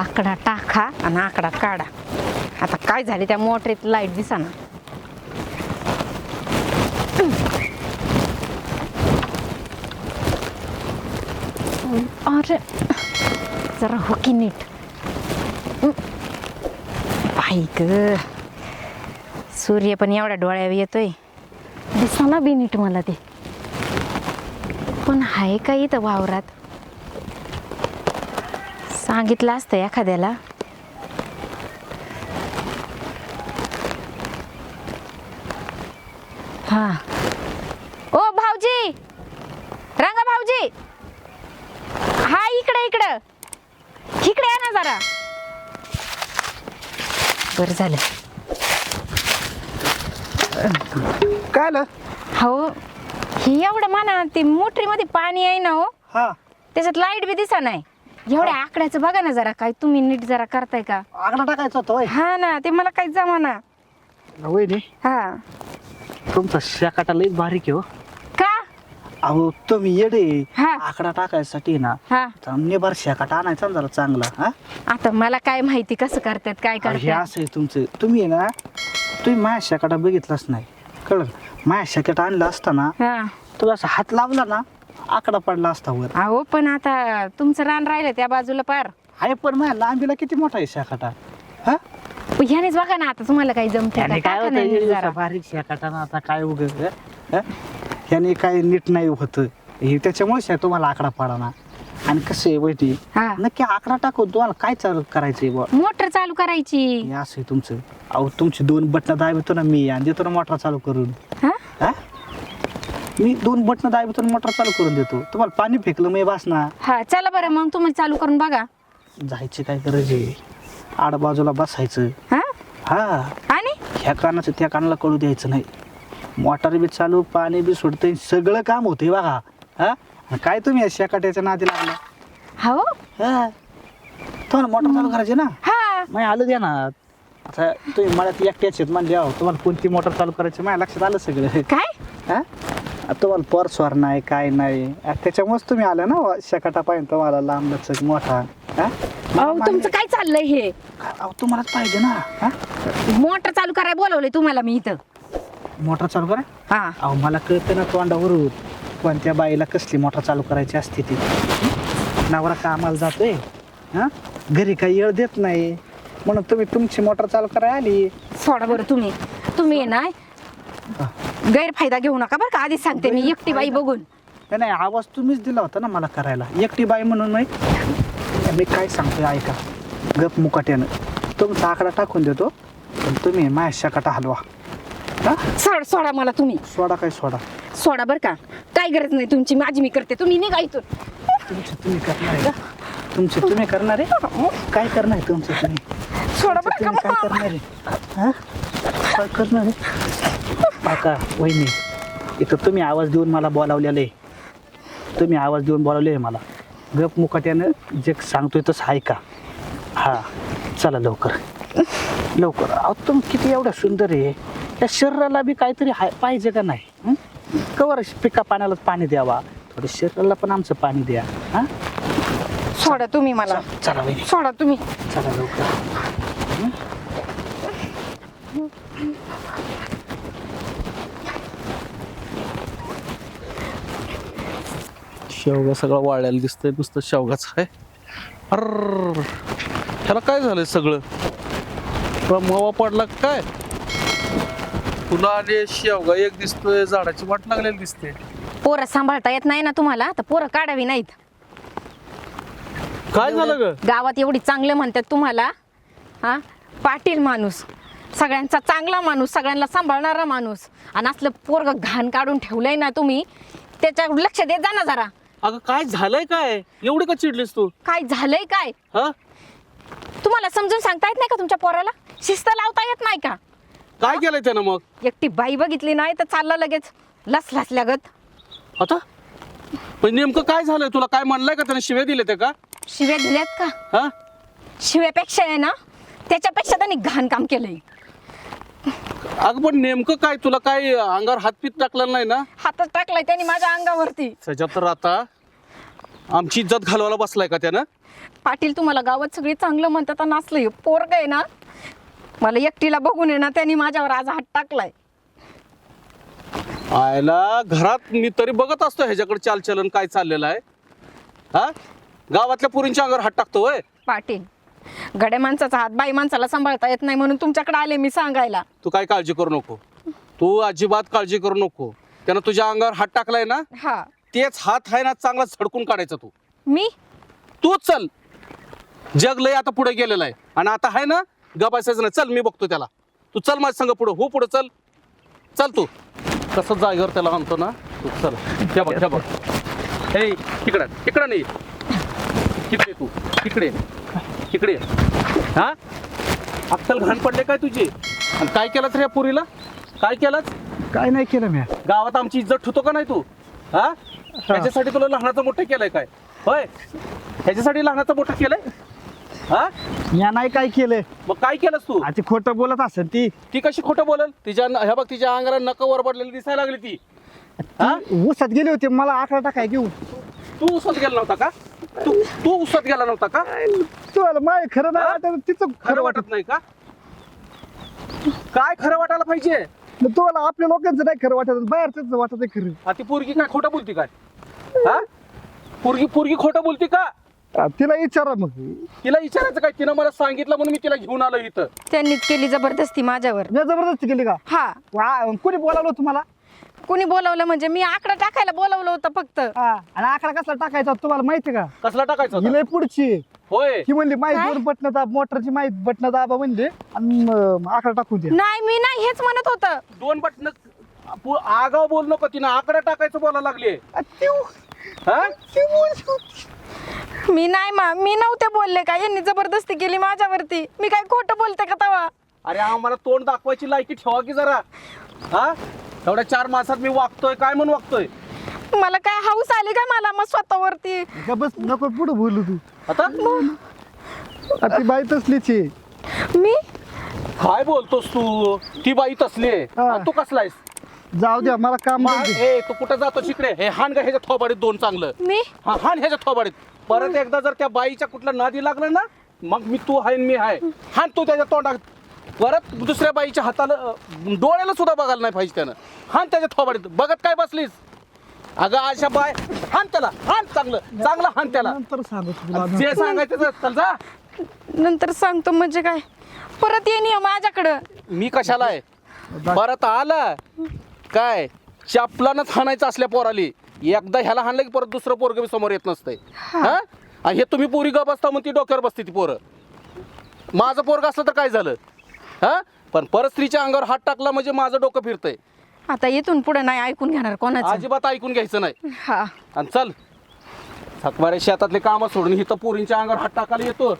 आकडा टाका आणि आकडा काढा. आता काय झाले त्या मोटरीत लाइट दिसाना. अरे जरा हो की नीट. बाई ग. सूर्य पण एवढ्या डोळ्यावर येतोय. दिसाना बी नीट मला ते. पण आहे का इथं वावरात? सांगितलं असतं एखाद्याला. हा. ओ भाऊजी! रंगा भाऊजी! हा इकडे इकडं. इकडे या ना जरा. बरं झालं. काय आलं? हो हे एवढं म्हणा ते मोटरीमध्ये पाणी आहे ना हो. हा. त्याच्यात लाइट बी दिसा नाही एवढ्या आकड्याचं बघा ना जरा काय तुम्ही नीट जरा करताय का? आकडा टाकायचा होता होय. हा ना ते मला काही जमाना. वहिनी हा. तुमचा शाकाटा लई बारीक आहे हो. का? अहो तुम्ही येडे. हा. आकडा टाकायसाठी ना हा. नेबार शाकाटा आणायचा ना जरा चांगला हा? आता मला काय माहिती कसं करतात काय अहो, हे करतात? असं आहे तुमचं. तुम्ही आहे ना तुम्ही माझ्या शाकाटा बघितलाच नाही. कळलं? माझ्या शाकाटा आणला असताना हा. तुला असा हात लावला ना आकडा पडला असता वर. अहो पण आता तुमचं रान राहिलं त्या बाजूला पार. आहे पण माझ्या लांबीला किती मोठा आहे शाकाटा? हा? पण ह्यानेच बघा ना आता तुम्हाला काही जमते त्याने काय ना जरा. बारीक शाकाटा ना आता काय उग ह्याने काय नीट नाही होत. हे त्याच्यामुळे शा- तुम्हाला आकडा पडाना आणि कसं आहे वैटी हा. नक्की आकडा टाकून तुम्हाला काय चालू करायचंय बुवा? मोटर चालू करायची. हे असं आहे तुमचं. अहो तुमची दोन बटणं दाबतो ना मी आणि देतो ना मोटर चालू करून. हा? हा? मी दोन बटणं दाबतो मोटर चालू करून देतो. तुम्हाला पाणी फेकलं मी बास ना हा चला बरं मग तुम्ही चालू करून बघा. जायची काय गरज आहे? आड बाजूला बसायचं. हा? हा. आणि? ह्या कानाचं त्या कानाला कळू द्यायचं नाही. मोटार बी चालू पाणी बी सुटतंय सगळं काम होते बघा. हा? आणि काय तुम्ही या शेकाट्याच्या नादी लागला? हो? हा. तुम्हाला मोटर चालू करायची ना? हा. मग आलं द्या ना. आता तुम्ही मला एकट्याच आहेत म्हणजे अहो, तुम्हाला कोणती मोटर चालू करायची? माझ्या लक्षात आलं सगळं. काय? हा? आता तुम्हाला परस्वार नाही काय नाही. आता त्याच्यामुळेच तुम्ही आलं ना शेकाटा पाहिजे तुम्हाला लांब लचक मोठा. हा अहो तुमचं काय चाललंय हे. अहो तुम्हालाच पाहिजे ना. हा मोटर चालू करायला बोलवलंय तुम्हाला मी इथं. मोटर चालू करा हा. अहो मला कळतं ना तोंडावरून. कोणत्या बाईला कसली मोटर चालू करायची असते ती. नवरा कामाला जातोय. हा घरी काही येळ देत नाही. म्हणून तुम्ही तुमची मोटर चालू करायला आली. सोडा बरं तुम्ही. तुम्ही आहे ना. गैरफायदा घेऊ नका बरं का. आधीच सांगते मी एकटी बाई बघून. नाही, नाही आवाज तुम्हीच दिला होता ना मला करायला. एकटी बाई म्हणून नाही. मी काय सांगतोय ऐका. गप मुकाट्यानं. तुमचा आकडा टाकून देतो पण तुम्ही माझ्या शाकाटा हलवा. हा? सोड सोडा मला तुम्ही. सोडा काय सोडा? सोडा बरं का. काय गरज नाही तुमची माझी मी करते. तुम्ही निघा इथून. तुमचे तुम्ही करणार आहे. का तुमचे तुम्ही करणार आहे? काय करणार आहे तुमचे तुम्ही? सोडा बरं का तुम्ही काय. करणार आहे? हा? काय करणार आहे? काका वहिनी इथं तुम्ही आवाज देऊन मला बोलावलेलं आहे. तुम्ही आवाज देऊन बोलावले आहे मला. गप मुकाट्यानं जे सांगतोय तसं ऐका. हा चला लवकर. लवकर. अहो तुम्ही किती एवढं सुंदर आहे. त्या शरीराला बी काहीतरी हाय पाहिजे का नाही? कवर पिका पाण्याला पाणी द्यावा. थोडं शरीराला पण आमचं पाणी द्या. हा? सोडा तुम्ही मला. चला वहिनी. सोडा तुम्ही. चला लवकर. शेवगा सगळा वाळलेला दिसतंय नुसतं शेवगाच आहे. अर ह्याला काय झालंय सगळं? मवा पडला काय? तुला आणि शेवगा एक दिसतोय झाडाची वाट लागलेली दिसते. पोरं सांभाळता येत नाही ना तुम्हाला? तर पोरं काढावी नाहीत. काय झालं ग? गावात एवढी चांगलं म्हणतात तुम्हाला? हा? पाटील माणूस. सगळ्यांचा चांगला माणूस सगळ्यांना सांभाळणारा माणूस. आणि असलं पोरग घाण काढून ठेवलंय ना तुम्ही त्याच्या लक्ष देत जा ना जरा. अगं काय झालंय काय? एवढी का चिडलीस तू? काय झालंय काय? हा? तुम्हाला समजून सांगता येत नाही का तुमच्या पोराला? शिस्त लावता येत नाही का? काय केलंय त्यानं मग? एकटी बाई बघितली नाही तर चाललं लगेच. लस लसल्यागत. आता? पण नेमकं काय झालंय? तुला काय म्हणलंय का त्याने? शिव्या दिले ते का? शिव्या दिल्यात का? हा? शिव्यापेक्षा आहे ना त्याच्यापेक्षा त्यांनी घाण काम केलंय. अगं पण नेमकं काय? तुला काय अंगावर हातपीत टाकलेलं नाही ना? हातात टाकलाय त्यांनी माझ्या अंगावरती. त्याच्यात तर आता. आमची इज्जत घालवायला बसलाय का त्यानं? पाटील तुम्हाला गावात सगळी चांगलं म्हणतात आणि असलं हे पोरग आहे ना मला एकटीला बघून आहे ना त्यांनी माझ्यावर आज हात टाकलाय. आयला घरात मी तरी बघत असतो ह्याच्याकडे चालचलन काय चाललेलं आहे. हा? गावातल्या पुरींच्या अंगावर हात टाकतो वय पाटील गड्या माणसाचा हात बाई माणसाला सांभाळता येत नाही म्हणून तुमच्याकडे आले मी सांगायला. तू काय काळजी करू नको. तू अजिबात काळजी करू नको. त्यानं तुझ्या अंगावर हात टाकलाय ना हा. तेच हात आहे ना चांगला झडकून काढायचा तू. मी? तूच चल. जग लय आता पुढे गेलेलं आहे. आणि आता आहे ना गपायचं नाही. चल मी बघतो त्याला. तू चल माझ्या संग पुढं. हो पुढं चल. चल तू. कसं जागेवर त्याला आणतो ना. तू चल. हे बघ हे बघ. हे तिकडं तिकडं नाही. तिकडे तू. तिकडे तिकडे हा? अक्कल घाण पडले काय तुझी? आणि काय केलंच रे या पुरीला? काय केलंच काय नाही केलं मी. गावात आमची इज्जत ठेवतो का नाही तू? हा? ह्याच्यासाठी तुला लहानाचं मोठं केलंय काय? होय? ह्याच्यासाठी लहानाचं मोठं केलंय? हा? मी नाही काय केलं मग काय केलंस तू? आता खोटं बोलत असेल ती. ती कशी खोटं बोलल? तिच्या ह्या बघ तिच्या अंगाला नक वर पडलेली दिसायला लागली ती. हा? ती ऊसात गेली होती मला आकडा टाकाय घेऊन. तू उसत गेला नव्हता का? तू तू उसत गेला नव्हता का? तुला माय खरं नाही वाटत तिचं खरं वाटत नाही का? काय खरं वाटायला पाहिजे? मग तुम्हाला आपल्या लोकांचं नाही खरं वाटत बाहेरच वाटत खरं. आ, ती पोरगी काय खोटं बोलती काय? हा? पोरगी पोरगी खोटं बोलती का? आ, तिला विचारा मग. तिला विचारायचं काय? तिनं मला सांगितलं म्हणून मी तिला घेऊन आलो इथं. त्यांनीच केली जबरदस्ती माझ्यावर. जबरदस्ती केली का? हा. वा, कोणी बोलावलं तुम्हाला? कुणी बोलवलं म्हणजे? मी आकडा टाकायला बोलवलं होतं फक्त. हा, आणि आकडा कसला टाकायचा तुम्हाला माहिती का? कसला टाकायचा होता? लय पुढची होय. ही म्हणली माहीत? दोन बटन दाब मोटरची माहीत बटन दाबा म्हणले आणि अं, आकडा टाकून द्या. नाही मी नाही हेच म्हणत होतं. दोन बटन आगाव बोल नको तिनं आकडा टाकायचं बोलायला लागले. हा? बोल- मी नाही मा मी नव्हते बोलले का? यांनी जबरदस्ती केली माझ्यावरती. मी काय खोटं बोलते का तवा? अरे आम्हाला तोंड दाखवायची लायकी ठेवा की जरा. हा? एवढ्या चार मासात मी वागतोय काय म्हणून वागतोय? मला काय हाऊस आली का मला? मग स्वतःवरती. का बस नको पुढे बोलू तू. आता? आ, ती बाई तसलीच आहे. मी? काय बोलतोस तू? ती बाई तसली आहे. हा. आणि तू कसलायस जाऊ द्या मला काम मा- नाही. ए तू कुठं जातो तिकडे हे हान गा ह्याच्या थोबाडीत दोन चांगलं. मी? हा हान ह्याच्या थोबाडीत. परत एकदा जर त्या बाईच्या कुठल्या नादी लागलं ना मग मी तू आहे आणि मी आहे हान तू त्याच्या तोंडात. परत दुसऱ्या बाईच्या हाताला डोळ्याला सुद्धा बघायला नाही पाहिजे त्यानं. हान त्याच्या थोबाडीत. बघत काय बसलीस? अगं अशा बाय हान त्याला. हान चांगलं. चांगलं हान त्याला. नंतर सांगू तुला. जे सांगायचं ते चल जा. नंतर सांगतो म्हणजे काय? परत येईन हे माझ्याकडं. मी कशाला आहे? परत आला? काय? चापलानच हाणायचं असल्या पोराली. एकदा ह्याला हाणलं की परत दुसरं पोरग बी समोर येत नसतंय. हा. आणि हे तुम्ही पोरी ग बसता मग ती डोक्यावर बसते ती पोरं. माझं पोरग असलं तर काय झालं? हा? पण परत स्त्रीच्या अंगावर हात टाकला म्हणजे माझं डोकं फिरतंय. आता इथून पुढे नाही ऐकून घेणार कोणाचं. अजिबात ऐकून घ्यायचं नाही. हा. आणि चल. थकवाऱ्या शेतातले कामं सोडून इथं पोरींच्या अंगावर हात टाकायला येतो